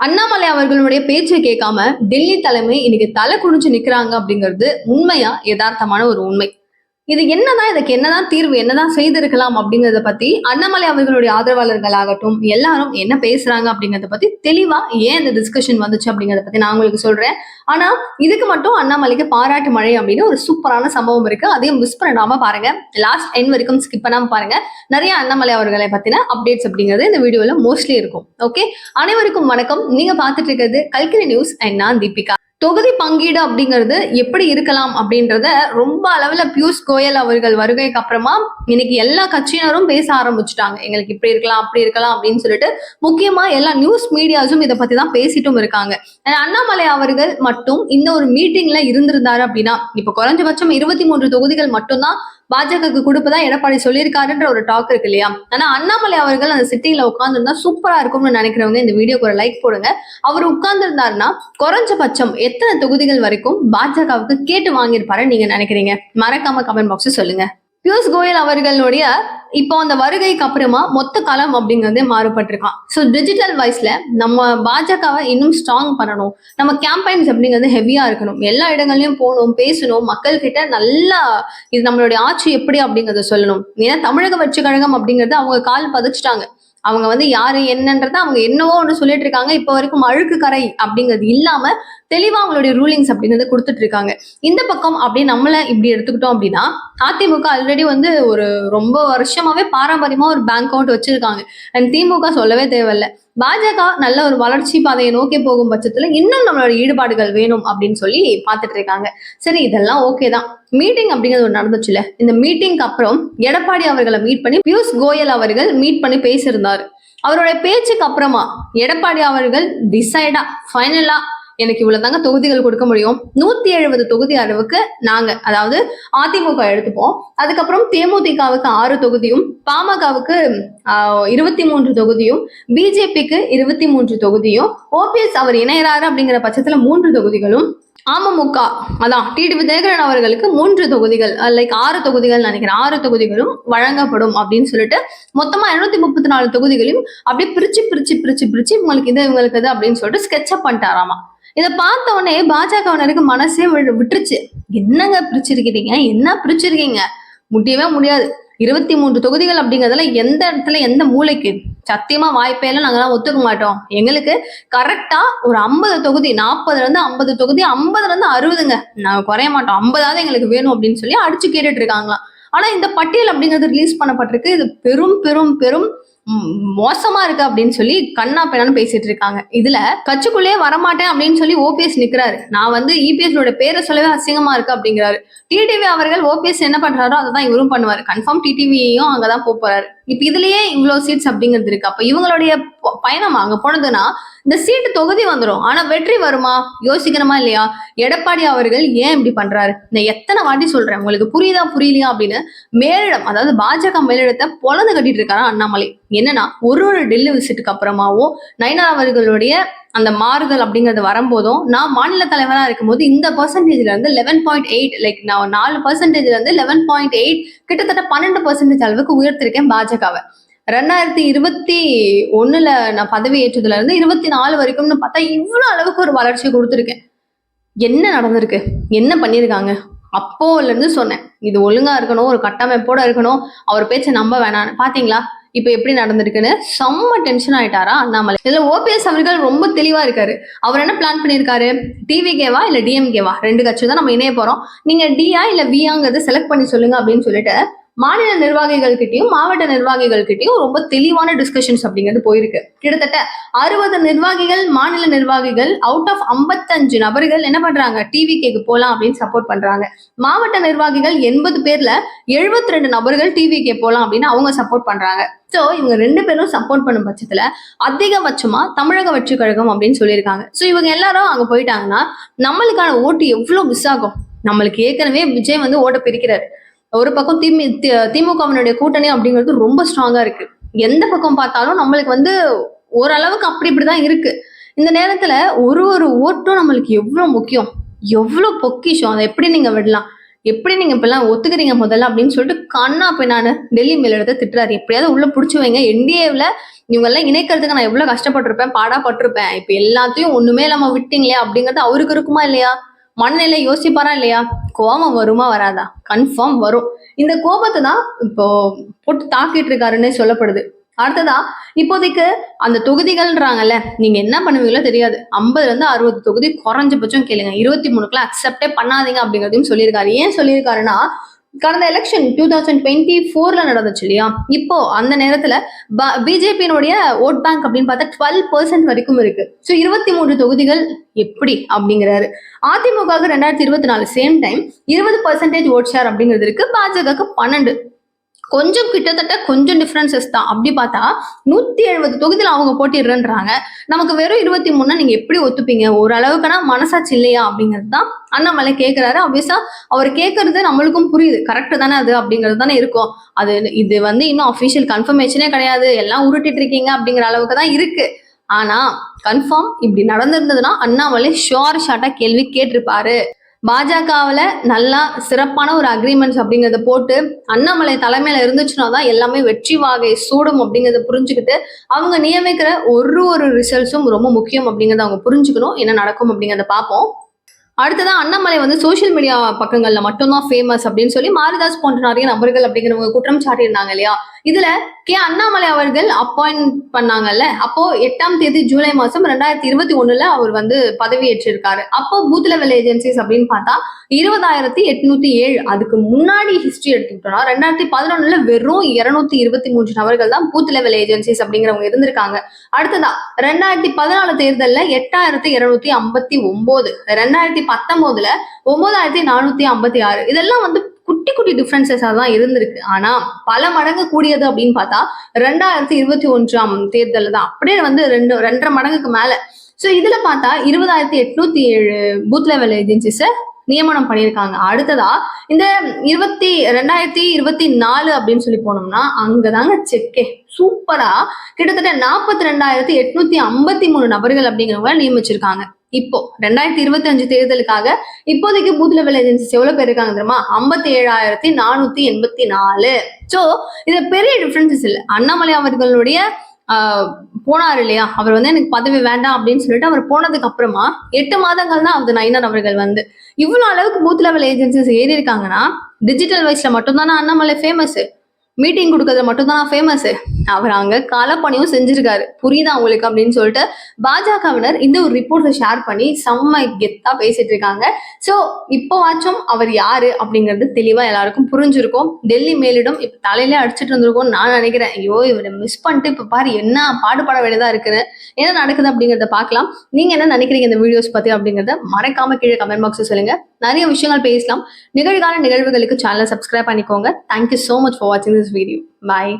அண்ணாமலை அவர்களுடைய பேச்சை கேட்காம டெல்லி தலைமை இன்னைக்கு தலை குனிஞ்சு நிக்கிறாங்க அப்படிங்கிறது உண்மையா யதார்த்தமான ஒரு உண்மை. இது என்னதான் இதுக்கு என்னதான் தீர்வு என்னதான் செய்திருக்கலாம் அப்படிங்கறத பத்தி அண்ணாமலை அவர்களுடைய ஆதரவாளர்கள் ஆகட்டும் எல்லாரும் என்ன பேசுறாங்க அப்படிங்கறத பத்தி தெளிவா ஏன் இந்த டிஸ்கஷன் வந்துச்சு அப்படிங்கறத பத்தி நான் உங்களுக்கு சொல்றேன். ஆனா இதுக்கு மட்டும் அண்ணாமலைக்கு பாராட்டு மழை அப்படின்னு ஒரு சூப்பரான சம்பவம் இருக்கு. அதையும் மிஸ் பண்ணாம பாருங்க. லாஸ்ட் என் வரைக்கும் ஸ்கிப் பண்ணாம பாருங்க. நிறைய அண்ணாமலை அவர்களை பத்தின அப்டேட்ஸ் அப்படிங்கிறது இந்த வீடியோல மோஸ்ட்லி இருக்கும். ஓகே அனைவருக்கும் வணக்கம். நீங்க பாத்துட்டு இருக்கிறது கல்கிரி நியூஸ் அண்ட் நான் தீபிகா. தொகுதி பங்கீடு அப்படிங்கிறது எப்படி இருக்கலாம் அப்படின்றத ரொம்ப அளவுல பியூஷ் கோயல் அவர்கள் வருகைக்கு அப்புறமா இன்னைக்கு எல்லா கட்சியினரும் பேச ஆரம்பிச்சுட்டாங்க. எங்களுக்கு இப்படி இருக்கலாம் அப்படி இருக்கலாம் அப்படின்னு சொல்லிட்டு முக்கியமா எல்லா நியூஸ் மீடியாஸும் இதை பத்தி தான் பேசிட்டும் இருக்காங்க. அண்ணாமலை அவர்கள் மட்டும் இந்த ஒரு மீட்டிங்ல இருந்திருந்தாரு அப்படின்னா இப்ப குறைஞ்சபட்சம் இருபத்தி மூன்று தொகுதிகள் மட்டும்தான் பாஜகவுக்கு கொடுப்பதா எடப்பாடி சொல்லியிருக்காருன்ற ஒரு டாக் இருக்கு இல்லையா? ஆனா அண்ணாமலை அவர்கள் அந்த சிட்டிங்ல உட்காந்துருந்தா சூப்பரா இருக்கும்னு நினைக்கிறவங்க இந்த வீடியோக்கு ஒரு லைக் போடுங்க. அவர் உட்கார்ந்துருந்தாருன்னா குறைஞ்சபட்சம் எத்தனை தொகுதிகள் வரைக்கும் பாஜகவுக்கு கேட்டு வாங்கியிருப்பாரு நீங்க நினைக்கிறீங்க? மறக்காம கமெண்ட் பாக்ஸ் சொல்லுங்க. பியூஷ் கோயல் அவர்களுடைய இப்போ அந்த வருகைக்கு அப்புறமா மொத்த களம் அப்படிங்கிறது மாறுபட்டிருக்கான். ஸோ டிஜிட்டல் வைஸ்ல நம்ம பாஜகவை இன்னும் ஸ்ட்ராங் பண்ணணும். நம்ம கேம்பெயின்ஸ் அப்படிங்கிறது ஹெவியா இருக்கணும். எல்லா இடங்கள்லயும் போகணும் பேசணும் மக்கள் கிட்ட நல்லா இது நம்மளுடைய ஆட்சி எப்படி அப்படிங்கறத சொல்லணும். ஏன்னா தமிழக வெற்றி கழகம் அப்படிங்கறது அவங்க கால் பதிச்சிட்டாங்க. அவங்க வந்து யாரு என்னன்றத அவங்க என்னவோ ஒன்று சொல்லிட்டு இருக்காங்க. இப்போ வரைக்கும் அழுக்கு கரை அப்படிங்கிறது இல்லாம தெளிவா அவங்களுடைய ரூலிங்ஸ் அப்படிங்கறத கொடுத்துட்டு இருக்காங்க. இந்த பக்கம் அப்படி நம்மள இப்படி எடுத்துக்கிட்டோம் அப்படின்னா அதிமுக ஆல்ரெடி வந்து ஒரு ரொம்ப வருஷமாவே பாரம்பரியமா ஒரு பேங்க் அக்கௌண்ட் வச்சிருக்காங்க. அண்ட் திமுக சொல்லவே தேவையில்ல. பாஜக நல்ல ஒரு வளர்ச்சி பாதையை நோக்கி போகும் பட்சத்துல இன்னும் நம்மளோட ஈடுபாடுகள் வேணும் அப்படின்னு சொல்லி பார்த்துட்டு இருக்காங்க. சரி இதெல்லாம் ஓகே தான். மீட்டிங் அப்படிங்கிறது ஒரு நடந்துச்சுல இந்த மீட்டிங்க்கு அப்புறம் எடப்பாடி அவர்களை மீட் பண்ணி பியூஷ் கோயல் அவர்கள் மீட் பண்ணி பேசியிருந்தாரு. அவரோட பேச்சுக்கு அப்புறமா எடப்பாடி அவர்கள் டிசைடா ஃபைனலா எனக்கு இவ்வளவுதாங்க தொகுதிகள் கொடுக்க முடியும். நூத்தி எழுபது தொகுதி அளவுக்கு நாங்க அதாவது அதிமுக எடுத்துப்போம். அதுக்கப்புறம் தேமுதிகவுக்கு ஆறு தொகுதியும் பாமகவுக்கு இருபத்தி மூன்று தொகுதியும் பிஜேபிக்கு இருபத்தி மூன்று தொகுதியும் ஓபிஎஸ் அவர் இணையறாரு அப்படிங்கிற பட்சத்துல மூன்று தொகுதிகளும் அமமுக அதான் டிடிவி தினகரன் அவர்களுக்கு மூன்று தொகுதிகள் லைக் ஆறு தொகுதிகள் நினைக்கிறேன். ஆறு தொகுதிகளும் வழங்கப்படும் அப்படின்னு சொல்லிட்டு மொத்தமா இருநூத்தி முப்பத்தி நாலு தொகுதிகளையும் அப்படியே பிரிச்சு பிரிச்சு பிரிச்சு பிரிச்சு உங்களுக்கு இது இவங்களுக்கு இது அப்படின்னு சொல்லிட்டு ஸ்கெட்சப் பண்ணிட்டாராமா. இதை பார்த்த உடனே பாஜகவினருக்கு மனசே விட்டுருச்சு. என்னங்க பிரிச்சிருக்கிறீங்க? என்ன பிரிச்சிருக்கீங்க? முடியவே முடியாது. இருபத்தி மூன்று தொகுதிகள் அப்படிங்கிறதுல எந்த இடத்துல எந்த மூலைக்கு சத்தியமா வாய்ப்பே இல்லை நாங்கெல்லாம் ஒத்துக்க மாட்டோம். எங்களுக்கு கரெக்டா ஒரு ஐம்பது தொகுதி நாற்பதுல இருந்து ஐம்பது தொகுதி ஐம்பதுல இருந்து அறுபதுங்க. நாங்க குறைய மாட்டோம். ஐம்பதாவது எங்களுக்கு வேணும் அப்படின்னு சொல்லி அடிச்சு கேட்டுட்டு இருக்காங்களாம். ஆனா இந்த பட்டியல் அப்படிங்கிறது ரிலீஸ் பண்ணப்பட்டிருக்கு. இது பெரும் பெரும் பெரும் மோசமா இருக்கு அப்படின்னு சொல்லி கண்ணா பெண்ணான்னு பேசிட்டு இருக்காங்க. இதுல கட்சிக்குள்ளேயே வரமாட்டேன் அப்படின்னு சொல்லி ஓபிஎஸ் நிக்கிறாரு. நான் வந்து இபிஎஸ் பேரை சொல்லவே அசிங்கமா இருக்கு அப்படிங்கிறாரு. டிடிவி அவர்கள் ஓபிஎஸ் என்ன பண்றாரோ அதை தான் இவரும் பண்ணுவாரு. கன்ஃபார்ம் டிடிவியையும் அங்கதான் போறாரு. இப்ப இதுலயே இவ்வளவு சீட்ஸ் அப்படிங்கிறது இருக்கு. அப்ப இவங்களுடைய பயணம் அங்க போனதுன்னா இந்த சீட்டு தொகுதி வந்துடும் ஆனா வெற்றி வருமா? யோசிக்கணுமா இல்லையா? எடப்பாடி அவர்கள் ஏன் இப்படி பண்றாரு? நான் எத்தனை வாட்டி சொல்றேன் உங்களுக்கு புரியுதா புரியலையா அப்படின்னு மேலிடம் அதாவது பாஜக மேலிடத்தை பொழந்து கட்டிட்டு இருக்காரா அண்ணாமலை. என்னன்னா ஒரு ஒரு டெல்லி விசிட்டுக்கு அப்புறமாவும் நயனா அவர்களுடைய அந்த மாறுதல் அப்படிங்கிறது வரும்போதும் நான் மாநில தலைவரா இருக்கும்போது இந்த பர்சன்டேஜ்ல இருந்து லெவன் பாயிண்ட் எயிட் லைக் நான் நாலு பர்சன்டேஜ்ல இருந்து லெவன் பாயிண்ட் எயிட் கிட்டத்தட்ட பன்னெண்டு பர்சன்டேஜ் அளவுக்கு உயர்த்திருக்கேன் பாஜகவை. ரெண்டாயிரத்தி இருபத்தி ஒண்ணுல நான் பதவி ஏற்றதுல இருந்து இருபத்தி நாலு வரைக்கும்னு பார்த்தா இவ்வளவு அளவுக்கு ஒரு வளர்ச்சி கொடுத்துருக்கேன். என்ன நடந்திருக்கு? என்ன பண்ணியிருக்காங்க? அப்போல இருந்து சொன்னேன். இது ஒழுங்கா இருக்கணும் ஒரு கட்டமைப்போட இருக்கணும். அவர் பேச்சை நம்ப வேணாம்னு பாத்தீங்களா? இப்ப எப்படி நடந்திருக்குன்னு? செம்ம டென்ஷன் ஆயிட்டாரா? அண்ணாமலை. இதுல ஓபிஎஸ் அவர்கள் ரொம்ப தெளிவா இருக்காரு. அவர் என்ன பிளான் பண்ணியிருக்காரு? டிவிகேவா இல்ல டிஎம்கேவா ரெண்டு கட்சி தான் நம்ம இணைய போறோம். நீங்க டிஆ இல்ல வியாங்கிறத செலக்ட் பண்ணி சொல்லுங்க அப்படின்னு சொல்லிட்டு மாநில நிர்வாகிகள் கிட்டயும் மாவட்ட நிர்வாகிகள் கிட்டயும் ரொம்ப தெளிவான டிஸ்கஷன்ஸ் அப்படிங்கிறது போயிருக்கு. கிட்டத்தட்ட அறுபது நிர்வாகிகள் மாநில நிர்வாகிகள் அவுட் ஆஃப் 55 நபர்கள் என்ன பண்றாங்க? டிவி கேக்கு போலாம் அப்படின்னு சப்போர்ட் பண்றாங்க. மாவட்ட நிர்வாகிகள் எண்பது பேர்ல 72 ரெண்டு நபர்கள் டிவிகே போலாம் அப்படின்னு அவங்க சப்போர்ட் பண்றாங்க. ஸோ இவங்க ரெண்டு பேரும் சப்போர்ட் பண்ணும் பட்சத்துல அதிகபட்சமா தமிழக வெற்றி கழகம் அப்படின்னு சொல்லியிருக்காங்க. ஸோ இவங்க எல்லாரும் அங்க போயிட்டாங்கன்னா நம்மளுக்கான ஓட்டு எவ்வளவு மிஸ் ஆகும்? நம்மளுக்கு ஏற்கனவே விஜய் வந்து ஓட்ட பிரிக்கிறாரு. ஒரு பக்கம் திமு தி- திமுகவினுடைய கூட்டணி அப்படிங்கிறது ரொம்ப ஸ்ட்ராங்கா இருக்கு. எந்த பக்கம் பார்த்தாலும் நம்மளுக்கு வந்து ஓரளவுக்கு அப்படி இப்படிதான் இருக்கு. இந்த நேரத்துல ஒரு ஒரு ஓட்டும் நம்மளுக்கு எவ்வளவு முக்கியம்? எவ்வளவு பொக்கிஷம்? அதை எப்படி நீங்க விடலாம்? எப்படி நீங்க இப்பெல்லாம் ஒத்துக்கிறீங்க முதல்ல அப்படின்னு சொல்லிட்டு கண்ணா பின்னான்னு டெல்லி மேலிடத்தை திட்டுறாரு. எப்படியாவது உள்ள பிடிச்சி வைங்க. என்டிஏவில் இவங்க எல்லாம் இணைக்கிறதுக்கு நான் எவ்வளவு கஷ்டப்பட்டிருப்பேன் பாடாப்பட்டிருப்பேன். இப்ப எல்லாத்தையும் ஒண்ணுமே இல்லாம விட்டீங்களே அப்படிங்கறது அவருக்கு இருக்குமா இல்லையா? மனநிலை யோசிப்பாரா இல்லையா? கோபம் வருமா வராதா? கன்ஃபார்ம் வரும். இந்த கோபத்தை தான் இப்போ போட்டு தாக்கிட்டு இருக்காருன்னே சொல்லப்படுது. அடுத்ததா இப்போதைக்கு அந்த தொகுதிகள்ன்றாங்கல்ல நீங்க என்ன பண்ணுவீங்களோ தெரியாது. ஐம்பதுல இருந்து அறுபது தொகுதி குறைஞ்சபட்சம் கேளுங்க. இருபத்தி மூணுக்குலாம் அக்செப்டே பண்ணாதீங்க அப்படிங்கறதையும் சொல்லியிருக்காரு. ஏன் சொல்லியிருக்காருன்னா கடந்த எலெக்ஷன் டூ தௌசண்ட் டுவெண்ட்டி ஃபோர்ல நடந்துச்சு இல்லையா? இப்போ அந்த நேரத்துல பிஜேபியினுடைய ஓட் பேங்க் அப்படின்னு பார்த்தா டுவெல் பர்சன்ட் வரைக்கும் இருக்கு. ஸோ இருபத்தி மூன்று தொகுதிகள் எப்படி அப்படிங்கிறாரு. அதிமுக ரெண்டாயிரத்தி இருபத்தி நாலு சேம் டைம் இருபது பர்சன்டேஜ் ஓட் ஷேர் அப்படிங்கிறது இருக்கு. பாஜகவுக்கு பன்னெண்டு. கொஞ்சம் கிட்டத்தட்ட கொஞ்சம் டிஃப்ரென்சஸ் தான். அப்படி பார்த்தா நூத்தி எழுபது தொகுதியில் அவங்க போட்டிடுறேன்றாங்க. நமக்கு வெறும் இருபத்தி மூணுனா நீங்க எப்படி ஒத்துப்பீங்க? ஓரளவுக்குனா மனசாட்சி இல்லையா? அப்படிங்கிறது தான் அண்ணாமலை கேட்கிறாரு ஆப்வியஸா அவர் கேட்கறது நம்மளுக்கும் புரியுது. கரெக்ட் தானே அது? அப்படிங்கிறது தானே இருக்கும். அது இது வந்து இன்னும் அஃபிஷியல் கன்ஃபர்மேஷனே கிடையாது. எல்லாம் உருட்டிட்டு இருக்கீங்க அப்படிங்கிற அளவுக்கு தான் இருக்கு. ஆனா கன்ஃபார்ம் இப்படி நடந்திருந்ததுன்னா அண்ணாமலை ஷோர் ஷார்ட்டா கேள்வி கேட்டிருப்பாரு. பாஜகவில் நல்லா சிறப்பான ஒரு அக்ரிமெண்ட்ஸ் அப்படிங்கிறத போட்டு அண்ணாமலை தலைமையில இருந்துச்சுன்னா தான் எல்லாமே வெற்றி வாகை சூடும் அப்படிங்கிறத புரிஞ்சுக்கிட்டு அவங்க நியமிக்கிற ஒரு ஒரு ரிசல்ட்ஸும் ரொம்ப முக்கியம் அப்படிங்கிறத அவங்க புரிஞ்சுக்கணும் என்ன நடக்கும் அப்படிங்கிறத பார்ப்போம். அடுத்ததா அண்ணாமலை வந்து சோஷியல் மீடியா பக்கங்கள்ல மட்டும்தான் ஃபேமஸ் அப்படின்னு சொல்லி மாரிதாஸ் போன்ற நிறைய நபர்கள் அப்படிங்கிறவங்க குற்றம் சாட்டியிருந்தாங்க இல்லையா? இதுல கே அண்ணாமலை அவர்கள் அப்பாயிண்ட் பண்ணாங்கல்ல. அப்போ எட்டாம் தேதி ஜூலை மாசம் ரெண்டாயிரத்தி இருபத்தி ஒண்ணுல அவர் வந்து பதவி ஏற்றிருக்காரு அப்போ பூத் லெவல் ஏஜென்சிஸ் அப்படின்னு பார்த்தா இருபதாயிரத்தி எட்நூத்தி ஏழு. அதுக்கு முன்னாடி ஹிஸ்டரி எடுத்துக்கிட்டோம்னா ரெண்டாயிரத்தி பதினொன்னுல வெறும் இருநூத்தி இருபத்தி மூன்று நபர்கள் தான் பூத் லெவல் ஏஜென்சிஸ் அப்படிங்கிறவங்க இருந்திருக்காங்க. அடுத்ததா ரெண்டாயிரத்தி பதினாலு தேர்தல்ல எட்டாயிரத்தி இருநூத்தி ஐம்பத்தி ஒன்பது ரெண்டாயிரத்தி பத்தொன்பதுல ஒன்பதாயிரத்தி நானூத்தி ஐம்பத்தி ஆறு. இதெல்லாம் வந்து குட்டி குட்டி டிஃப்ரென்சஸாக தான் இருந்திருக்கு. ஆனால் பல மடங்கு கூடியது அப்படின்னு பார்த்தா ரெண்டாயிரத்தி இருபத்தி ஒன்றாம் தேர்தலில் தான். அப்படியே வந்து ரெண்டு ரெண்டரை மடங்குக்கு மேலே. ஸோ இதில் பார்த்தா இருபதாயிரத்தி எட்நூத்தி ஏழு பூத் லெவல் ஏஜென்சிஸை நியமனம் பண்ணியிருக்காங்க. அடுத்ததா இந்த இருபத்தி ரெண்டாயிரத்தி இருபத்தி நாலு அப்படின்னு சொல்லி போனோம்னா அங்கதாங்க செக்கே. சூப்பரா கிட்டத்தட்ட நாற்பத்தி ரெண்டாயிரத்தி எட்நூத்தி ஐம்பத்தி மூணு நபர்கள் அப்படிங்கிறவங்க நியமிச்சிருக்காங்க. இப்போ ரெண்டாயிரத்தி இருபத்தி அஞ்சு தேர்தலுக்காக இப்போதைக்கு பூத் லெவல் ஏஜென்சிஸ் எவ்வளவு பேர் இருக்காங்க தெரியுமா? ஐம்பத்தி ஏழாயிரத்தி நானூத்தி எண்பத்தி நாலு. ஸோ இதுல பெரிய டிஃபரன்சஸ் இல்லை. அண்ணாமலை அவர்களுடைய போனார் இல்லையா? அவர் வந்து எனக்கு பதவி வேண்டாம் அப்படின்னு சொல்லிட்டு அவர் போனதுக்கு அப்புறமா எட்டு மாதங்கள் தான் அவர் நயினார் அவர்கள் வந்து. இவ்வளவு அளவுக்கு பூத் லெவல் ஏஜென்சிஸ் ஏறி இருக்காங்கன்னா டிஜிட்டல் வைஸ்ல மட்டும்தானே அண்ணாமலை ஃபேமஸ் மீட்டிங் கொடுக்கறதுல மட்டும்தான் ஃபேமஸ் அவர் அங்க களப்பணியும் செஞ்சிருக்காரு. புரியுதா உங்களுக்கு அப்படின்னு சொல்லிட்டு பாஜகவினர் இந்த ஒரு ரிப்போர்ட்டை ஷேர் பண்ணி செம்ம கெத்தா பேசிட்டு இருக்காங்க. ஸோ இப்போவாச்சும் அவர் யாரு அப்படிங்கிறது தெளிவா எல்லாருக்கும் புரிஞ்சிருக்கும். டெல்லி மேலிடம் இப்ப தலையில அடிச்சிட்டு இருந்திருக்கும் நான் நினைக்கிறேன். ஐயோ இவரை மிஸ் பண்ணிட்டு இப்ப பாரு என்ன பாடுபட வேண்டியதா இருக்குன்னு என்ன நடக்குது அப்படிங்கறத பார்க்கலாம். நீங்க என்ன நினைக்கிறீங்க இந்த வீடியோஸ் பத்தி அப்படிங்கறத மறக்காம கீழே கமெண்ட் பாக்ஸ் சொல்லுங்க. நிறைய விஷயங்கள் பேசலாம். நிகழ்கால நிகழ்வுகளுக்கு சேனலை சப்ஸ்கிரைப் பண்ணிக்கோங்க. Thank you so much for வாட்சிங் திஸ் வீடியோ பாய்